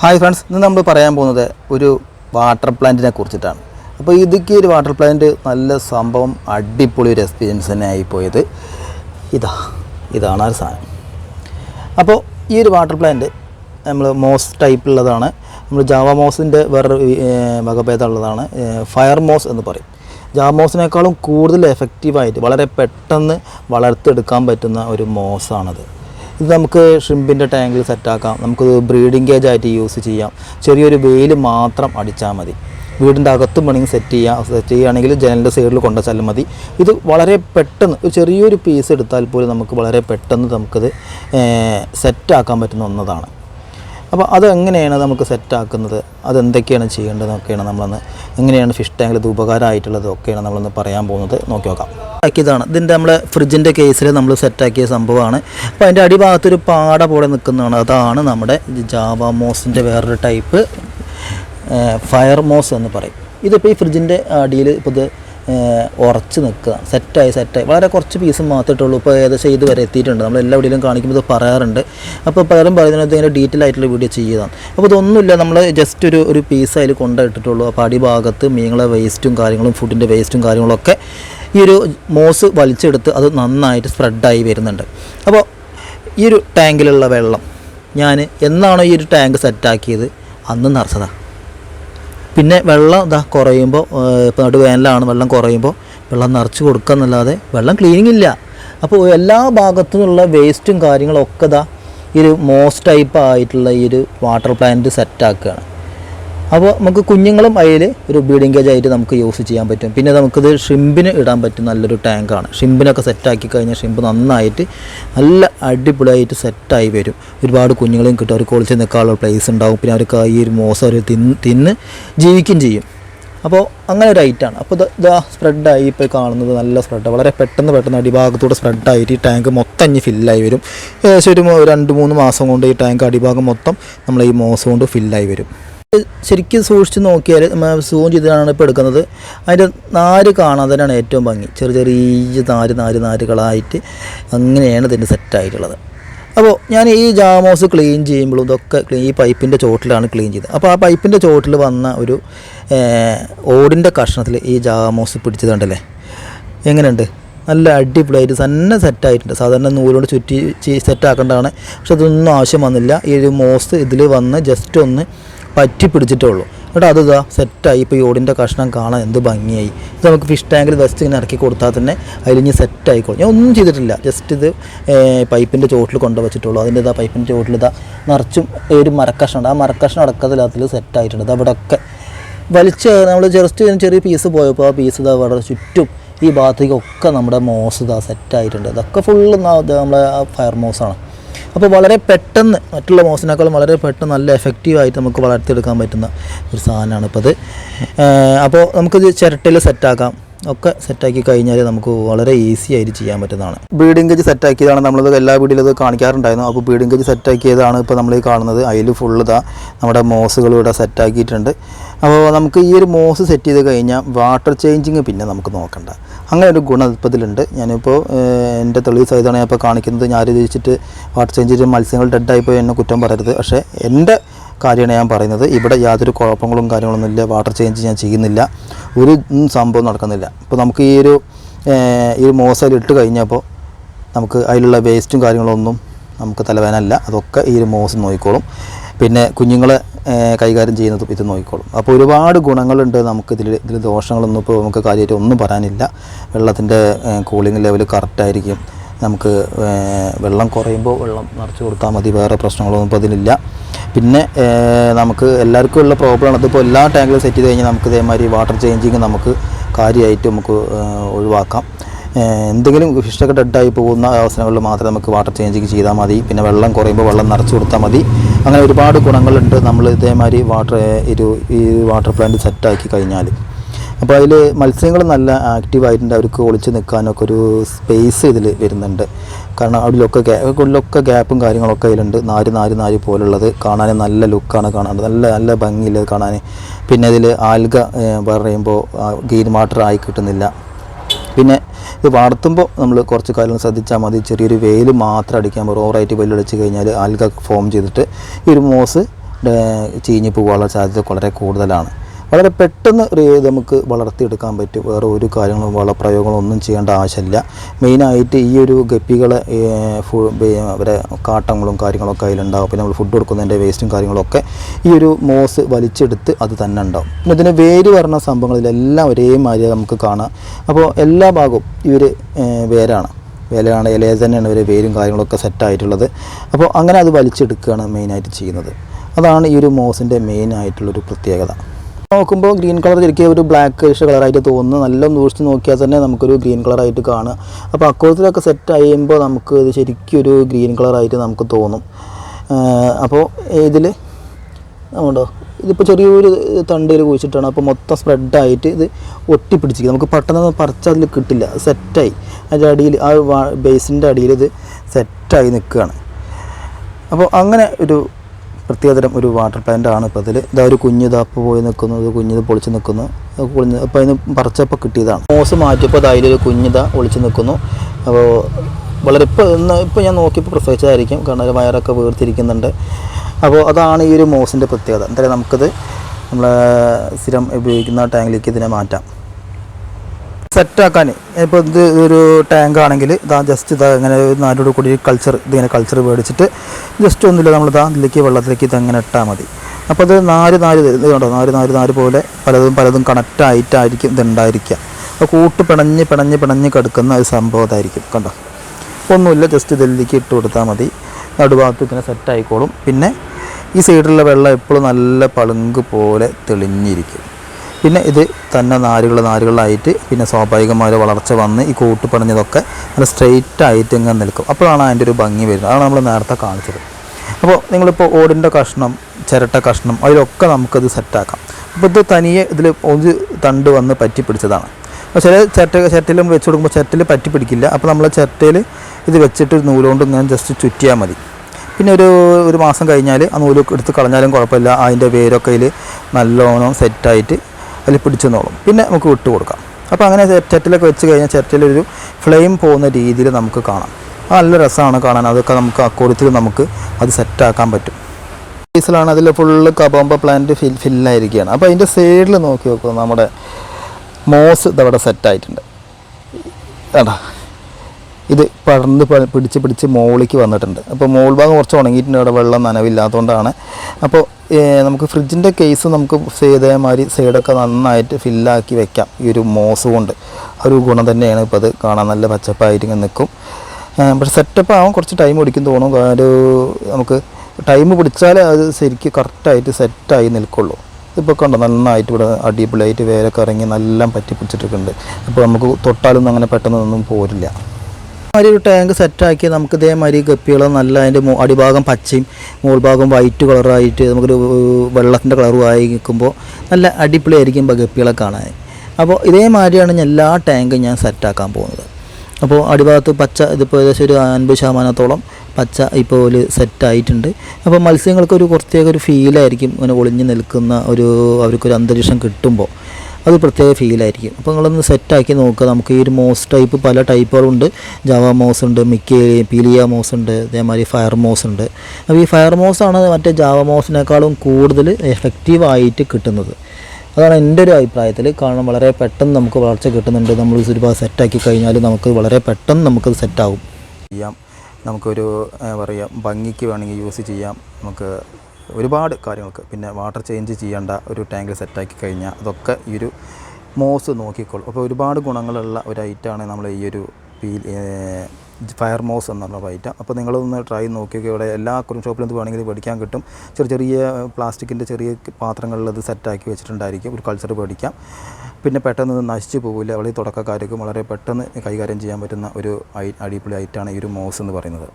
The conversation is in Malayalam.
ഹായ് ഫ്രണ്ട്സ് ഇന്ന് നമ്മൾ പറയാൻ പോകുന്നത് ഒരു വാട്ടർ പ്ലാന്റിനെ കുറിച്ചിട്ടാണ്. അപ്പോൾ ഇടുക്കി ഒരു വാട്ടർ പ്ലാന്റ് നല്ല സംഭവം അടിപൊളി ഒരു എക്സ്പീരിയൻസ് തന്നെ ആയിപ്പോയത് ഇതാ ഇതാണ് ആ സാധനം. അപ്പോൾ ഈ ഒരു വാട്ടർ പ്ലാന്റ് നമ്മൾ മോസ് ടൈപ്പുള്ളതാണ് നമ്മൾ ജാവ മോസിന്റെ വേറൊരു വകഭേദമുള്ളതാണ്. ഫയർ മോസ് എന്ന് പറയും. ജാവ മോസിനേക്കാളും കൂടുതൽ എഫക്റ്റീവായിട്ട് വളരെ പെട്ടെന്ന് വളർത്തെടുക്കാൻ പറ്റുന്ന ഒരു മോസാണത് ഇത് നമുക്ക് ഷ്രിമ്പിന്റെ ടാങ്കിൽ സെറ്റാക്കാം നമുക്ക് ബ്രീഡിംഗ് കേജ് ആയിട്ട് യൂസ് ചെയ്യാം. ചെറിയൊരു വെയിൽ മാത്രം അടിച്ചാൽ മതി. വീടിന്റെ അകത്തും വേണമെങ്കിൽ സെറ്റ് ചെയ്യാം. സെറ്റ് ചെയ്യുകയാണെങ്കിൽ ജനലിന്റെ സൈഡിൽ കൊണ്ടുവച്ചാൽ മതി. ഇത് വളരെ പെട്ടെന്ന് ഒരു ചെറിയൊരു പീസ് എടുത്താൽ പോലും നമുക്ക് വളരെ പെട്ടെന്ന് നമുക്കത് സെറ്റാക്കാൻ പറ്റുന്ന ഒന്നതാണ്. അപ്പോൾ അതെങ്ങനെയാണ് നമുക്ക് സെറ്റാക്കുന്നത്? അതെന്തൊക്കെയാണ് ചെയ്യേണ്ടതെന്നൊക്കെയാണ് നമ്മളൊന്ന് എങ്ങനെയാണ് ഫിഷ് ടാങ്കിൽ ഇത് ഉപകാരമായിട്ടുള്ളതൊക്കെയാണ് നമ്മളൊന്ന് പറയാൻ പോകുന്നത്. നോക്കി നോക്കാം. ആക്കിയതാണ് ഇതിന്റെ നമ്മളെ ഫ്രിഡ്ജിന്റെ കേസിൽ നമ്മൾ സെറ്റാക്കിയ സംഭവമാണ്. അപ്പോൾ അതിന്റെ അടിഭാഗത്തൊരു പാട പോലെ നിൽക്കുന്നതാണ്. അതാണ് നമ്മുടെ ജാവ മോസിന്റെ വേറൊരു ടൈപ്പ് ഫയർ മോസ് എന്ന് പറയും. ഇതിപ്പോൾ ഈ ഫ്രിഡ്ജിന്റെ അടിയിൽ ഇപ്പോൾ ഉറച്ച് നിൽക്കുക. സെറ്റായി സെറ്റായി. വളരെ കുറച്ച് പീസ് മാത്രമേ ഇട്ടുള്ളൂ. ഇപ്പോൾ ഏകദേശം ഇത് വരെ എത്തിയിട്ടുണ്ട്. നമ്മൾ എല്ലാ വീഡിയോയിലും കാണിക്കുമ്പോൾ ഇത് പറയാറുണ്ട്. അപ്പോൾ പലരും പറയുന്നത് ഇങ്ങനെ ഡീറ്റെയിൽ ആയിട്ടുള്ള വീഡിയോ ചെയ്യുന്നതാണ് അപ്പോൾ ഇതൊന്നുമില്ല. നമ്മൾ ജസ്റ്റ് ഒരു ഒരു പീസ് അതിൽ കൊണ്ടിട്ടിട്ടുള്ളൂ അപ്പോൾ അടിഭാഗത്ത് മീങ്ങളെ വേസ്റ്റും കാര്യങ്ങളും ഫുഡിന്റെ വേസ്റ്റും കാര്യങ്ങളൊക്കെ ഈ ഒരു മോസ് വലിച്ചെടുത്ത് അത് നന്നായിട്ട് സ്പ്രെഡായി വരുന്നുണ്ട്. അപ്പോൾ ഈ ഒരു ടാങ്കിലുള്ള വെള്ളം ഞാൻ എന്നാണോ ഈ ഒരു ടാങ്ക് സെറ്റാക്കിയത് അന്ന് നിറച്ചതാണ് പിന്നെ വെള്ളം ഇതാ കുറയുമ്പോൾ ഇപ്പോൾ നടു വേനലാണ് വെള്ളം കുറയുമ്പോൾ വെള്ളം നിറച്ച് കൊടുക്കുക എന്നല്ലാതെ വെള്ളം ക്ലീനിങ് ഇല്ല. അപ്പോൾ എല്ലാ ഭാഗത്തു നിന്നുള്ള വേസ്റ്റും കാര്യങ്ങളൊക്കെ ഇതാ ഈ ഒരു മോസ്റ്റ് ടൈപ്പ് ആയിട്ടുള്ള ഈ ഒരു വാട്ടർ പ്ലാന്റ് സെറ്റാക്കുകയാണ് അപ്പോൾ നമുക്ക് കുഞ്ഞുങ്ങളും അതിൽ ഒരു ബീഡിങ് കേജ് ആയിട്ട് നമുക്ക് യൂസ് ചെയ്യാൻ പറ്റും. പിന്നെ നമുക്കിത് ഷിമ്പിന് ഇടാൻ പറ്റും. നല്ലൊരു ടാങ്കാണ് ഷിമ്പിനൊക്കെ സെറ്റാക്കി കഴിഞ്ഞാൽ ഷിമ്പ് നന്നായിട്ട് നല്ല അടിപൊളിയായിട്ട് സെറ്റായി വരും. ഒരുപാട് കുഞ്ഞുങ്ങളെയും കിട്ടും. അവർ കുളിച്ച് നിൽക്കാനുള്ള പ്ലേസ് ഉണ്ടാവും. പിന്നെ അവർക്ക് ഈ ഒരു മോശം അവർ തിന്ന് തിന്ന് ജീവിക്കുകയും ചെയ്യും. അപ്പോൾ അങ്ങനെ ഒരു ഐറ്റാണ് അപ്പോൾ ഇതാ സ്പ്രെഡായി ഇപ്പോൾ കാണുന്നത് നല്ല സ്പ്രെഡ് വളരെ പെട്ടെന്ന് പെട്ടെന്ന് അടിഭാഗത്തൂടെ സ്പ്രെഡായിട്ട് ഈ ടാങ്ക് മൊത്തം ഇനി ഫില്ലായി വരും. ഏകദേശം ഒരു രണ്ട് മൂന്ന് മാസം കൊണ്ട് ഈ ടാങ്ക് അടിഭാഗം മൊത്തം നമ്മൾ ഈ മോസ് കൊണ്ട് ഫില്ലായി വരും. ശരിക്കും സൂക്ഷിച്ച് നോക്കിയാൽ സൂം ചെയ്തിട്ടാണ് ഇപ്പോൾ എടുക്കുന്നത്. അതിന്റെ നാര് കാണാൻ തന്നെയാണ് ഏറ്റവും ഭംഗി. ചെറിയ ചെറിയ നാര് നാര് നാരുകളായിട്ട് അങ്ങനെയാണ് ഇതിന്റെ സെറ്റായിട്ടുള്ളത്. അപ്പോൾ ഞാൻ ഈ ജാമോസ് ക്ലീൻ ചെയ്യുമ്പോഴും ഇതൊക്കെ ക്ലീൻ ഈ പൈപ്പിന്റെ ചോട്ടിലാണ് ക്ലീൻ ചെയ്തത്. അപ്പോൾ ആ പൈപ്പിന്റെ ചോട്ടിൽ വന്ന ഒരു ഓടിന്റെ കഷ്ണത്തിൽ ഈ ജാമോസ് പിടിച്ചത് കണ്ടല്ലേ എങ്ങനെയുണ്ട്? നല്ല അടിപൊളിയായിട്ട് തന്നെ സെറ്റായിട്ടുണ്ട്. സാധാരണ നൂലുകൊണ്ട് ചുറ്റി സെറ്റാക്കേണ്ടതാണ്. പക്ഷെ അതൊന്നും ആവശ്യം വന്നില്ല. ഈ ഒരു മോസ് ഇതിൽ വന്ന് ജസ്റ്റ് ഒന്ന് പറ്റി പിടിച്ചിട്ടേ ഉള്ളൂ. എന്നിട്ട് അത് ഇതാ സെറ്റായി. ഇപ്പോൾ ഈ കഷ്ണം കാണാൻ എന്ത് ഭംഗിയായി. ഇത് നമുക്ക് ഫിഷ് ടാങ്കിൽ ജസ്റ്റ് ഇങ്ങനെ ഇറക്കി കൊടുത്താൽ തന്നെ അതിലിഞ്ഞ് സെറ്റ് ആയിക്കോളും ഞാൻ ഒന്നും ചെയ്തിട്ടില്ല. ജസ്റ്റ് ഇത് പൈപ്പിന്റെ ചോട്ടിൽ കൊണ്ടു വച്ചിട്ടുള്ളൂ. അതിന്റെ ഇതാ പൈപ്പിന്റെ ചോട്ടിൽ ഇതാ നിറച്ചും ഒരു മരക്കഷ്ണം ഉണ്ട് ആ മരക്കഷ്ണം അടക്കത്തിലാത്തിൽ അതിൽ സെറ്റായിട്ടുണ്ട് ഇത് അവിടെ ഒക്കെ വലിച്ച് നമ്മൾ ജസ്റ്റ് ചെറിയ പീസ് പോയപ്പോൾ ആ പീസ് ഇതാ അവിടെ ചുറ്റും ഈ ഭാഗത്തേക്കൊക്കെ നമ്മുടെ മോസ് ഇതാ സെറ്റായിട്ടുണ്ട് ഇതൊക്കെ ഫുള്ള് നമ്മളെ ആ ഫയർ മോസാണ് അപ്പോൾ വളരെ പെട്ടെന്ന് മറ്റുള്ള മോസിനേക്കാളും വളരെ പെട്ടെന്ന് നല്ല എഫക്റ്റീവായിട്ട് നമുക്ക് വളർത്തിയെടുക്കാൻ പറ്റുന്ന ഒരു സാധനമാണ് ഇപ്പോൾ അത് അപ്പോൾ നമുക്കിത് ചിരട്ടയിൽ സെറ്റാക്കാം ഒക്കെ സെറ്റാക്കി കഴിഞ്ഞാൽ നമുക്ക് വളരെ ഈസി ആയിട്ട് ചെയ്യാൻ പറ്റുന്നതാണ്. ബീഡിംഗ് ഗേജ് സെറ്റാക്കിയതാണ് നമ്മളത് എല്ലാ വീടിലും ഇത് കാണിക്കാറുണ്ടായിരുന്നു. അപ്പോൾ ബീഡിംഗ് ഗേജ് സെറ്റാക്കിയതാണ് ഇപ്പോൾ നമ്മൾ ഈ കാണുന്നത്. അതിൽ ഫുള്ള് ഇതാ നമ്മുടെ മോസുകൾ ഇവിടെ സെറ്റാക്കിയിട്ടുണ്ട് അപ്പോൾ നമുക്ക് ഈ ഒരു മോസ് സെറ്റ് ചെയ്ത് കഴിഞ്ഞാൽ വാട്ടർ ചേഞ്ചിങ് പിന്നെ നമുക്ക് നോക്കണ്ട. അങ്ങനെ ഒരു ഗുണം ഇപ്പത്തിലുണ്ട് ഞാനിപ്പോൾ എന്റെ തെളിവ് സഹിതമാണ് ഞാൻ ഇപ്പോൾ കാണിക്കുന്നത്. ഞാൻ ഉദ്ദേശിച്ചിട്ട് വാട്ടർ ചേഞ്ച് ചെയ്ത് മത്സ്യങ്ങൾ ഡെഡായിപ്പോയി എന്നെ കുറ്റം പറയരുത്. പക്ഷേ എന്റെ കാര്യമാണ് ഞാൻ പറയുന്നത്. ഇവിടെ യാതൊരു കുഴപ്പങ്ങളും കാര്യങ്ങളൊന്നും ഇല്ല. വാട്ടർ ചേഞ്ച് ഞാൻ ചെയ്യുന്നില്ല. ഒരു സംഭവം നടക്കുന്നില്ല. ഇപ്പോൾ നമുക്ക് ഈ ഒരു ഈ മോസയിൽ ഇട്ട് കഴിഞ്ഞപ്പോൾ നമുക്ക് അതിലുള്ള വേസ്റ്റും കാര്യങ്ങളൊന്നും നമുക്ക് തലവേനല്ല അതൊക്കെ ഈ ഒരു മോസ് നോക്കിക്കോളും. പിന്നെ കുഞ്ഞുങ്ങളെ കൈകാര്യം ചെയ്യുന്നത് ഇത് നോക്കിക്കോളും. അപ്പോൾ ഒരുപാട് ഗുണങ്ങളുണ്ട് നമുക്ക് ഇതിൽ ഇതിൽ ദോഷങ്ങളൊന്നും ഇപ്പോൾ നമുക്ക് കാര്യമായിട്ട് ഒന്നും പറയാനില്ല. വെള്ളത്തിന്റെ കൂളിംഗ് ലെവൽ കറക്റ്റായിരിക്കും നമുക്ക് വെള്ളം കുറയുമ്പോൾ വെള്ളം നിറച്ച് കൊടുത്താൽ മതി വേറെ പ്രശ്നങ്ങളൊന്നും ഇപ്പോൾ അതിലില്ല. പിന്നെ നമുക്ക് എല്ലാവർക്കും ഉള്ള പ്രോബ്ലമാണ് അതിപ്പോൾ എല്ലാ ടാങ്കിലും സെറ്റ് ചെയ്ത് കഴിഞ്ഞാൽ നമുക്ക് ഇതേമാതിരി വാട്ടർ ചേഞ്ചിങ് നമുക്ക് കാര്യമായിട്ട് നമുക്ക് ഒഴിവാക്കാം. എന്തെങ്കിലും ഫിഷൊക്കെ ഡെഡായി പോകുന്ന അവസരങ്ങളിൽ മാത്രമേ നമുക്ക് വാട്ടർ ചേഞ്ചിങ് ചെയ്താൽ മതി. പിന്നെ വെള്ളം കുറയുമ്പോൾ വെള്ളം നിറച്ച് കൊടുത്താൽ മതി. അങ്ങനെ ഒരുപാട് ഗുണങ്ങളുണ്ട്. നമ്മൾ ഇതേമാതിരി വാട്ടർ ഒരു ഈ വാട്ടർ പ്ലാന്റ് സെറ്റാക്കി കഴിഞ്ഞാൽ അപ്പോൾ അതിൽ മത്സ്യങ്ങൾ നല്ല ആക്റ്റീവായിട്ടുണ്ട് അവർക്ക് ഒളിച്ച് നിൽക്കാനൊക്കെ ഒരു സ്പേസ് ഇതിൽ വരുന്നുണ്ട്. കാരണം അവിടെയൊക്കെ ഉള്ളിലൊക്കെ ഗ്യാപ്പും കാര്യങ്ങളൊക്കെ അതിലുണ്ട്. നാല് നാല് നാല് പോലുള്ളത് കാണാൻ നല്ല ലുക്കാണ് കാണാൻ. നല്ല നല്ല ഭംഗിയിൽ കാണാൻ പിന്നെ ഇതിൽ ആൽഗ പറയുമ്പോൾ ഗ്രീൻ വാട്ടർ ആയി കിട്ടുന്നില്ല. പിന്നെ ഇത് വളർത്തുമ്പോൾ നമ്മൾ കുറച്ച് കാലം ശ്രദ്ധിച്ചാൽ മതി. ചെറിയൊരു വെയിൽ മാത്രം അടിക്കാൻ പറ്റും ഓവറായിട്ട് വെയിലടിച്ച് കഴിഞ്ഞാൽ ആൽഗ ഫോം ചെയ്തിട്ട് ഈ ഒരു മോസ് ചീഞ്ഞ് പോകാനുള്ള സാധ്യത വളരെ കൂടുതലാണ്. വളരെ പെട്ടെന്ന് നമുക്ക് വളർത്തിയെടുക്കാൻ പറ്റും. വേറെ ഒരു കാര്യങ്ങളും വളപ്രയോഗങ്ങളും ഒന്നും ചെയ്യേണ്ട ആവശ്യമില്ല. മെയിനായിട്ട് ഈ ഒരു ഗപ്പികളെ അവരെ കാട്ടങ്ങളും കാര്യങ്ങളൊക്കെ അതിലുണ്ടാകും പിന്നെ നമ്മൾ ഫുഡ് കൊടുക്കുന്നതിന്റെ വേസ്റ്റും കാര്യങ്ങളൊക്കെ ഈ ഒരു മോസ് വലിച്ചെടുത്ത് അത് തന്നെ ഉണ്ടാവും. പിന്നെ ഇതിന് വേര് പറഞ്ഞ സംഭവങ്ങളിലെല്ലാം ഒരേമാതിരി നമുക്ക് കാണാം. അപ്പോൾ എല്ലാ ഭാഗവും ഇവർ വേരാണ്. വേലയാണ് ഇലയെ തന്നെയാണ് ഇവർ വേരും കാര്യങ്ങളൊക്കെ സെറ്റായിട്ടുള്ളത് അപ്പോൾ അങ്ങനെ അത് വലിച്ചെടുക്കുകയാണ് മെയിനായിട്ട് ചെയ്യുന്നത്. അതാണ് ഈ ഒരു മോസിന്റെ മെയിനായിട്ടുള്ളൊരു പ്രത്യേകത. നോക്കുമ്പോൾ ഗ്രീൻ കളർ ശരിക്കും ഒരു ബ്ലാക്ക് കളറായിട്ട് തോന്നുന്നു. നല്ല സൂക്ഷിച്ച് നോക്കിയാൽ തന്നെ നമുക്കൊരു ഗ്രീൻ കളറായിട്ട് കാണുക അപ്പോൾ അക്കൂത്തിലൊക്കെ സെറ്റ് ചെയ്യുമ്പോൾ നമുക്ക് ഇത് ശരിക്കും ഒരു ഗ്രീൻ കളറായിട്ട് നമുക്ക് തോന്നും. അപ്പോൾ ഇതിൽ ഉണ്ടോ? ഇതിപ്പോൾ ചെറിയൊരു തണ്ടയിൽ കുഴിച്ചിട്ടാണ്. അപ്പോൾ മൊത്തം സ്പ്രെഡായിട്ട് ഇത് ഒട്ടിപ്പിടിച്ചിരിക്കും നമുക്ക് പെട്ടെന്ന് പറിച്ച് അതിൽ കിട്ടില്ല. സെറ്റായി അതിന്റെ അടിയിൽ ആ ബേസിന്റെ അടിയിൽ ഇത് സെറ്റായി നിൽക്കുകയാണ്. അപ്പോൾ അങ്ങനെ ഒരു പ്രത്യേകതരം ഒരു വാട്ടർ പ്ലാന്റ് ആണ് ഇപ്പോൾ അതിൽ ഇതാ ഒരു കുഞ്ഞ് ഇതാപ്പ് പോയി നിൽക്കുന്നു ഇത് കുഞ്ഞിത് പൊളിച്ച് നിൽക്കുന്നു കുളിഞ്ഞ് അപ്പോൾ അതിന് പറിച്ചപ്പോൾ കിട്ടിയതാണ്. മോസ് മാറ്റിയപ്പോൾ അത് അതിലൊരു കുഞ്ഞിത ഒളിച്ച് നിൽക്കുന്നു അപ്പോൾ വളരെ ഇപ്പോൾ ഇന്ന് ഇപ്പോൾ ഞാൻ നോക്കിയപ്പോൾ പ്രസവിച്ചതായിരിക്കും. കാരണം അതിൽ വയറൊക്കെ വീർത്തിരിക്കുന്നുണ്ട്. അപ്പോൾ അതാണ് ഈ ഒരു മോസിന്റെ പ്രത്യേകത. എന്തായാലും നമുക്കത് നമ്മൾ സ്ഥിരം ഉപയോഗിക്കുന്ന ടാങ്കിലേക്ക് ഇതിനെ മാറ്റാം. സെറ്റാക്കാൻ ഇപ്പോൾ ഇത് ഒരു ടാങ്ക് ആണെങ്കിൽ ഇതാ ജസ്റ്റ് ഇതാ ഇങ്ങനെ നാലോട് കൂടി കൾച്ചർ ഇതിങ്ങനെ കൾച്ചർ മേടിച്ചിട്ട് ജസ്റ്റ് ഒന്നുമില്ല നമ്മൾ ഇതാ ഇതിലേക്ക് വെള്ളത്തിലേക്ക് ഇതങ്ങനെ ഇട്ടാൽ മതി. അപ്പോൾ അത് നാല് നാല് ഇതുണ്ടോ നാല് നാല് നാല് പോലെ പലതും പലതും കണക്റ്റ് ആയിട്ടായിരിക്കും ഇത് ഉണ്ടായിരിക്കുക. അപ്പോൾ കൂട്ട് പിണഞ്ഞ് പിണഞ്ഞ് പിണഞ്ഞ് കിടക്കുന്ന ഒരു സംഭവം ഇതായിരിക്കും കണ്ടോ? ഒന്നുമില്ല ജസ്റ്റ് ഇതിലേക്ക് ഇട്ട് കൊടുത്താൽ മതി. നടുഭാഗത്ത് ഇങ്ങനെ സെറ്റ് ആയിക്കോളും. പിന്നെ ഈ സൈഡിലുള്ള വെള്ളം എപ്പോഴും നല്ല പളുങ്ക് പോലെ തെളിഞ്ഞിരിക്കും. പിന്നെ ഇത് തന്നെ നാരുകൾ നാരുകളായിട്ട് പിന്നെ സ്വാഭാവികമായ വളർച്ച വന്ന് ഈ കൂട്ട് പണിഞ്ഞതൊക്കെ നല്ല സ്ട്രെയിറ്റ് ആയിട്ട് ഇങ്ങനെ നിൽക്കും. അപ്പോഴാണ് അതിന്റെ ഒരു ഭംഗി വരുന്നത്. അതാണ് നമ്മൾ നേരത്തെ കാണിച്ചത്. അപ്പോൾ നിങ്ങളിപ്പോൾ ഓടിന്റെ കഷ്ണം ചിരട്ട കഷ്ണം അതിലൊക്കെ നമുക്കത് സെറ്റാക്കാം അപ്പോൾ ഇത് തനിയെ ഇതിൽ ഒരു തണ്ട് വന്ന് പറ്റി പിടിച്ചതാണ്. അപ്പോൾ ചില ചിരട്ട ചിരട്ടയിൽ നമ്മൾ വെച്ച് കൊടുക്കുമ്പോൾ ചിരട്ടയിൽ പറ്റി പിടിക്കില്ല. അപ്പോൾ നമ്മൾ ചിരട്ടയിൽ ഇത് വെച്ചിട്ട് നൂലുകൊണ്ട് ഇങ്ങനെ ജസ്റ്റ് ചുറ്റിയാൽ മതി. പിന്നെ ഒരു ഒരു മാസം കഴിഞ്ഞാൽ ആ നൂൽ എടുത്ത് കളഞ്ഞാലും കുഴപ്പമില്ല. അതിന്റെ വേരൊക്കെ അതിൽ നല്ലോണം സെറ്റായിട്ട് അതിൽ പിടിച്ചു നോളും പിന്നെ നമുക്ക് വിട്ട് കൊടുക്കാം. അപ്പോൾ അങ്ങനെ ചെറ്റിലൊക്കെ വെച്ച് കഴിഞ്ഞാൽ ചെറ്റിലൊരു ഫ്ലെയിം പോകുന്ന രീതിയിൽ നമുക്ക് കാണാം. നല്ല രസമാണ് കാണാൻ. അതൊക്കെ നമുക്ക് അക്കൂടത്തിൽ നമുക്ക് അത് സെറ്റാക്കാൻ പറ്റും. ഡീസലാണ് അതിൽ ഫുള്ള് കബോമ്പ പ്ലാന്റ് ഫിൽ ഫില്ലായിരിക്കുകയാണ് അപ്പോൾ അതിന്റെ സൈഡിൽ നോക്കി നോക്കുക നമ്മുടെ മോസ് ഇതവിടെ സെറ്റായിട്ടുണ്ട് വേണ്ട ഇത് പടർന്ന് പിടിച്ച് പിടിച്ച് മോളിക്ക് വന്നിട്ടുണ്ട്. അപ്പോൾ മോൾ ഭാഗം കുറച്ച് ഉണങ്ങിയിട്ടുണ്ട്. അവിടെ വെള്ളം നനവില്ലാത്തതുകൊണ്ടാണ്. അപ്പോൾ നമുക്ക് ഫ്രിഡ്ജിന്റെ കേസ് നമുക്ക് ഇതേമാതിരി സൈഡൊക്കെ നന്നായിട്ട് ഫില്ലാക്കി വെക്കാം. ഈ ഒരു മോസ് കൊണ്ട്. ഒരു ഗുണം തന്നെയാണ് ഇപ്പോൾ അത് കാണാൻ നല്ല പച്ചപ്പായിട്ട് നിൽക്കും പക്ഷെ സെറ്റപ്പ് ആവാൻ കുറച്ച് ടൈം പിടിക്കും തോന്നും ഒരു നമുക്ക് ടൈം പിടിച്ചാലേ അത് ശരിക്കും കറക്റ്റായിട്ട് സെറ്റായി നിൽക്കുള്ളൂ. ഇപ്പോൾ കണ്ടോ നന്നായിട്ട് ഇവിടെ അടിപൊളിയായിട്ട് വേരൊക്കെ ഇറങ്ങി നല്ല പറ്റി പിടിച്ചിട്ടുണ്ട് അപ്പോൾ നമുക്ക് തൊട്ടാലൊന്നും അങ്ങനെ പെട്ടെന്നൊന്നും പോരില്ല. മാതിരി ഒരു ടാങ്ക് സെറ്റാക്കി നമുക്ക് ഇതേമാതിരി ഗപ്പികൾ നല്ല അതിന്റെ അടിഭാഗം പച്ചയും മുകൾഭാഗം വൈറ്റ് കളറായിട്ട് നമുക്കൊരു വെള്ളത്തിന്റെ കളറും ആയി നിൽക്കുമ്പോൾ നല്ല അടിപൊളിയായിരിക്കും ഗപ്പികളെ കാണാൻ. അപ്പോൾ ഇതേമാതിരിയാണ് ഞാൻ എല്ലാ ടാങ്കും ഞാൻ സെറ്റാക്കാൻ പോകുന്നത്. അപ്പോൾ അടിഭാഗത്ത് പച്ച ഇതിപ്പോൾ ഏകദേശം ഒരു അൻപത് ശതമാനത്തോളം പച്ച ഇപ്പോൾ ഒരു സെറ്റായിട്ടുണ്ട് അപ്പോൾ മത്സ്യങ്ങൾക്ക് ഒരു പ്രത്യേക ഒരു ഫീലായിരിക്കും ഇങ്ങനെ ഒളിഞ്ഞു നിൽക്കുന്ന ഒരു അവർക്കൊരു അന്തരീക്ഷം കിട്ടുമ്പോൾ. അത് പ്രത്യേക ഫീലായിരിക്കും അപ്പോൾ നിങ്ങളൊന്ന് സെറ്റാക്കി നോക്കുക നമുക്ക് ഈ ഒരു മോസ് ടൈപ്പ് പല ടൈപ്പുകളുണ്ട് ജവ മോസ് ഉണ്ട് മിക്ക പീലിയ മോസ് ഉണ്ട് അതേമാതിരി ഫയർ മോസ് ഉണ്ട്. അപ്പോൾ ഈ ഫയർ മോസാണ് മറ്റേ ജാവ മോസിനേക്കാളും കൂടുതൽ എഫക്റ്റീവായിട്ട് കിട്ടുന്നത്. അതാണ് എന്റെ ഒരു അഭിപ്രായത്തിൽ കാരണം വളരെ പെട്ടെന്ന് നമുക്ക് വളർച്ച കിട്ടുന്നുണ്ട്. നമ്മൾ ഒരുപാട് സെറ്റാക്കി കഴിഞ്ഞാൽ നമുക്ക് വളരെ പെട്ടെന്ന് നമുക്കത് സെറ്റാവും ചെയ്യാം. നമുക്കൊരു പറയുക ഭംഗിക്ക് വേണമെങ്കിൽ യൂസ് ചെയ്യാം. നമുക്ക് ഒരുപാട് കാര്യങ്ങൾക്ക്. പിന്നെ വാട്ടർ ചേഞ്ച് ചെയ്യേണ്ട ഒരു ടാങ്കിൽ സെറ്റാക്കി കഴിഞ്ഞാൽ അതൊക്കെ ഈ ഒരു മോസ് നോക്കിക്കോളും അപ്പോൾ ഒരുപാട് ഗുണങ്ങളുള്ള ഒരു ഐറ്റമാണ് നമ്മൾ ഈ ഒരു പീ ഫയർ മോസ് എന്ന് പറഞ്ഞ ഐറ്റം അപ്പോൾ നിങ്ങളൊന്ന് ട്രൈ നോക്കിയൊക്കെ ഇവിടെ എല്ലാ കുറും ഷോപ്പിലും ഇത് വേണമെങ്കിൽ മേടിക്കാൻ കിട്ടും. ചെറിയ ചെറിയ പ്ലാസ്റ്റിക്കിന്റെ ചെറിയ പാത്രങ്ങളിൽ അത് സെറ്റാക്കി വെച്ചിട്ടുണ്ടായിരിക്കും. ഒരു കൾച്ചർ മേടിക്കാം. പിന്നെ പെട്ടെന്ന് നശിച്ചു പോകില്ല വളരെ തുടക്കക്കാർക്കും വളരെ പെട്ടെന്ന് കൈകാര്യം ചെയ്യാൻ പറ്റുന്ന ഒരു അടിപൊളി ഐറ്റാണ് ഈ ഒരു മോസ് എന്ന് പറയുന്നത്.